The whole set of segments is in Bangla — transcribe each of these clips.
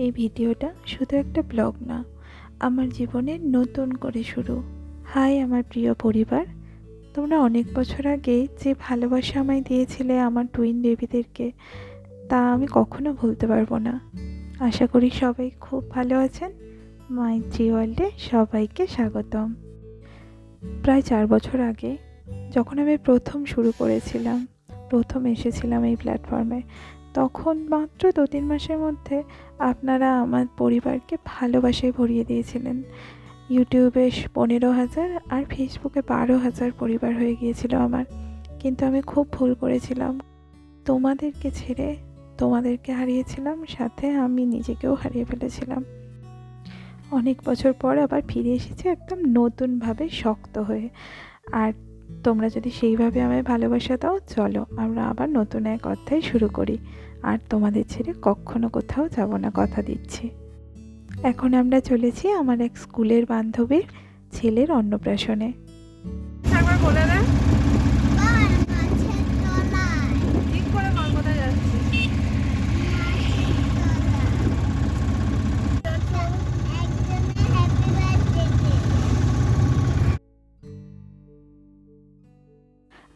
এই ভিডিওটা শুধু একটা ব্লগ না, আমার জীবনের নতুন করে শুরু। হাই আমার প্রিয় পরিবার, তোমরা অনেক বছর আগে যে ভালোবাসা আমায় দিয়েছিলে আমার টুইন বেবিদেরকে তা আমি কখনো ভুলতে পারব না। আশা করি সবাই খুব ভালো আছেন। মাই জি ওয়ার্ল্ডে সবাইকে স্বাগতম। প্রায় চার বছর আগে যখন আমি প্রথম শুরু করেছিলাম, প্রথম এসেছিলাম এই প্ল্যাটফর্মে তখন মাত্র দু তিন মাসের মধ্যে আপনারা আমার পরিবারকে ভালোবাসায় ভরিয়ে দিয়েছিলেন। ইউটিউবে পনেরো হাজার আর ফেসবুকে বারো হাজার পরিবার হয়ে গিয়েছিল আমার। কিন্তু আমি খুব ভুল করেছিলাম। তোমাদেরকে ছেড়ে তোমাদেরকে হারিয়েছিলাম, সাথে আমি নিজেকেও হারিয়ে ফেলেছিলাম। অনেক বছর পর আবার ফিরে এসেছি একদম নতুনভাবে শক্ত হয়ে। আর তোমরা যদি সেইভাবে আমায় ভালোবাসা দাও, চলো আমরা আবার নতুন এক অধ্যায় শুরু করি। আর তোমাদের ছেড়ে কখনো কোথাও যাব না কথা দিচ্ছি। এখন আমরা চলেছি আমার এক স্কুলের বান্ধবীর ছেলের অন্নপ্রাশনে। বলে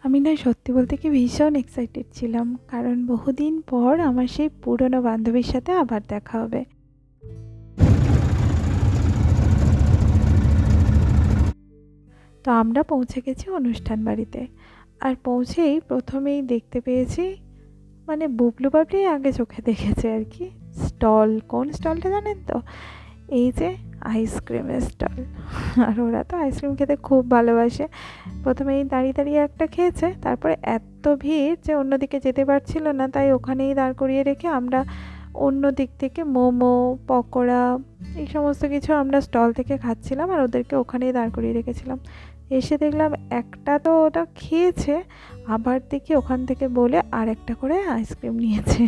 আমি না সত্যি বলতে কি ভীষণ এক্সাইটেড ছিলাম, কারণ বহুদিন পর আমার সেই পুরনো বান্ধবীর সাথে আবার দেখা হবে। তো আমরা পৌঁছে গেছি অনুষ্ঠান বাড়িতে। আর পৌঁছেই প্রথমেই দেখতে পেয়েছি মানে বুবলু বাবলি আগে চোখে দেখেছে আর কি। স্টল, কোন স্টলটা জানেন তো? এই যে আইসক্রিমের স্টল আর ওরা তো আইসক্রিম খেতে খুব ভালোবাসে। প্রথমেই দাঁড়িয়ে দাঁড়িয়ে একটা খেয়েছে, তারপরে এত ভিড় যে অন্যদিকে যেতে পারছিল না, তাই ওখানেই দাঁড় করিয়ে রেখে আমরা অন্য দিক থেকে মোমো, পকোড়া, এই সমস্ত কিছু আমরা স্টল থেকে খাচ্ছিলাম আর ওদেরকে ওখানেই দাঁড় করিয়ে রেখেছিলাম। এসে দেখলাম একটা তো ওটা খেয়েছে, আবার দেখি ওখান থেকে বলে আর একটা করে আইসক্রিম নিয়েছে।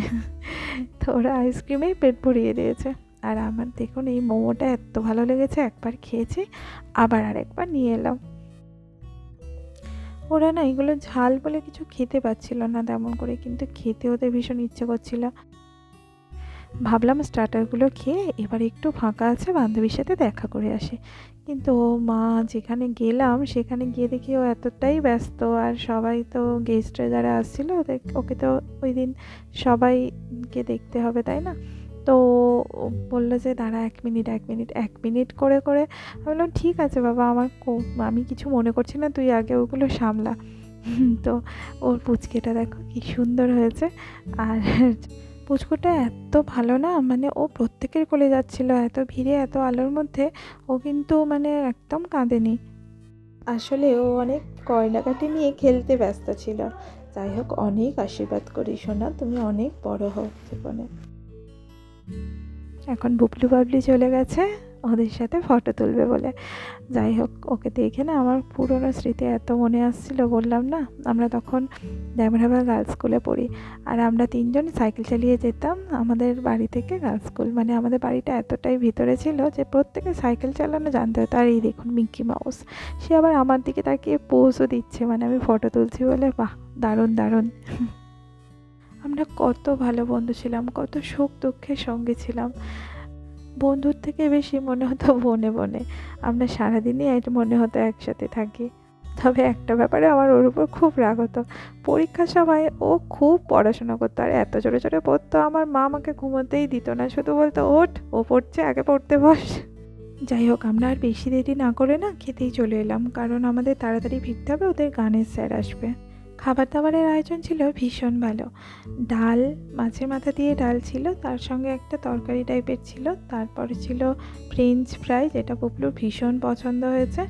তো ওরা আইসক্রিমেই পেট ভরিয়ে দিয়েছে। আর আমার দেখুন এই মোমোটা এত ভালো লেগেছে, একবার খেয়েছি, আবার আরেকবার নিয়ে এলাম। ওরা না এগুলো ঝাল বলে কিছু খেতে পাচ্ছিল না তেমন করে, কিন্তু খেতে ওদের ভীষণ ইচ্ছে করছিল। ভাবলাম স্টার্টারগুলো খেয়ে এবার একটু ফাঁকা আছে, বান্ধবীর সাথে দেখা করে আসি। কিন্তু ও মা, যেখানে গেলাম সেখানে গিয়ে দেখি ও এতটাই ব্যস্ত, আর সবাই তো গেস্টরা যারা আসছিল, ওদের, ওকে তো ওই দিন সবাইকে দেখতে হবে, তাই না? তো বলল যে, দাঁড়া এক মিনিট এক মিনিট এক মিনিট করে করে। আমি বললাম, ঠিক আছে বাবা, আমার আমি কিছু মনে করছি না, তুই আগে ওগুলো সামলা। তো ওর পুচকেটা দেখো কি সুন্দর হয়েছে। আর পুচকুটা এত ভালো না মানে ও প্রত্যেকের কোলে যাচ্ছিল, এত ভিড়ে, এত আলোর মধ্যে, ও কিন্তু মানে একদম কাঁদেনি। আসলে ও অনেক গয়নাকাটি নিয়ে খেলতে ব্যস্ত ছিল। যাই হোক, অনেক আশীর্বাদ করি সোনা, তুমি অনেক বড় হও জীবনে। এখন বুবলু বাবলি চলে গেছে, ওদের সাথে ফটো তুলবে বলে। যাই হোক, ওকে দেখে না আমার পুরনো স্মৃতি এত মনে আসছিল, বললাম না, আমরা তখন ড্যামরাবা গার্লস স্কুলে পড়ি। আর আমরা তিনজন সাইকেল চালিয়ে যেতাম আমাদের বাড়ি থেকে গার্লস স্কুল মানে আমাদের বাড়িটা এতটাই ভিতরে ছিল যে প্রত্যেকে সাইকেল চালানো জানতে হতো। আর এই দেখুন মিকি মাউস সে আবার আমার দিকে তাকিয়ে পোজও দিচ্ছে মানে আমি ফটো তুলছি বলে, বাহ, দারুণ দারুণ। আমরা কত ভালো বন্ধু ছিলাম, কত সুখ দুঃখের সঙ্গে ছিলাম। বন্ধুর থেকে বেশি মনে হতো বনে বনে। আমরা সারাদিনই মনে হতো একসাথে থাকি। তবে একটা ব্যাপারে আমার ওর উপর খুব রাগ হতো। পরীক্ষার সময় ও খুব পড়াশোনা করতো। আর এত জোরে জোরে পড়তো, আমার মা আমাকে ঘুমোতেই দিত না। শুধু বলতো, ওঠ, ও পড়ছে, আগে পড়তে বস। যাই হোক, আমরা আর বেশি দেরি না করে না খেতেই চলে এলাম। কারণ আমাদের তাড়াতাড়ি ফিরতে হবে, ওদের গানের স্যার আসবে। খাবার দাবারের আয়োজন ছিল ভীষণ ভালো। ডাল, মাছের মাথা দিয়ে ডাল ছিল, তার সঙ্গে একটা তরকারি টাইপের ছিল, তারপরে ছিল ফ্রেঞ্চ ফ্রাই যেটা পুপলুর ভীষণ পছন্দ হয়েছে।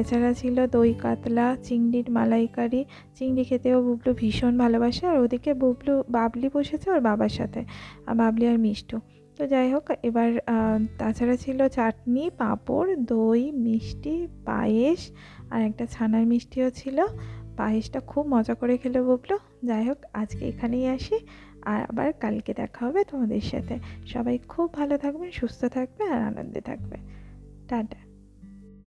এছাড়া ছিল দই কাতলা, চিংড়ির মালাইকারি। চিংড়ি খেতেও বুবলু ভীষণ ভালোবাসে, আর ওদিকে বুবলু বাবলি বসেছে ওর বাবার সাথে আর বাবলি আর মিষ্টু। তো যাই হোক, এবার তাছাড়া ছিল চাটনি, পাঁপড়, দই, মিষ্টি, পায়েস, আর একটা ছানার মিষ্টিও ছিল। পায়েসটা খুব মজা করে খেলে বকলো যাই হোক, আজকে এখানেই আসি আর আবার কালকে দেখা হবে তোমাদের সাথে। সবাই খুব ভালো থাকবেন, সুস্থ থাকবে আর আনন্দে থাকবে টাটা।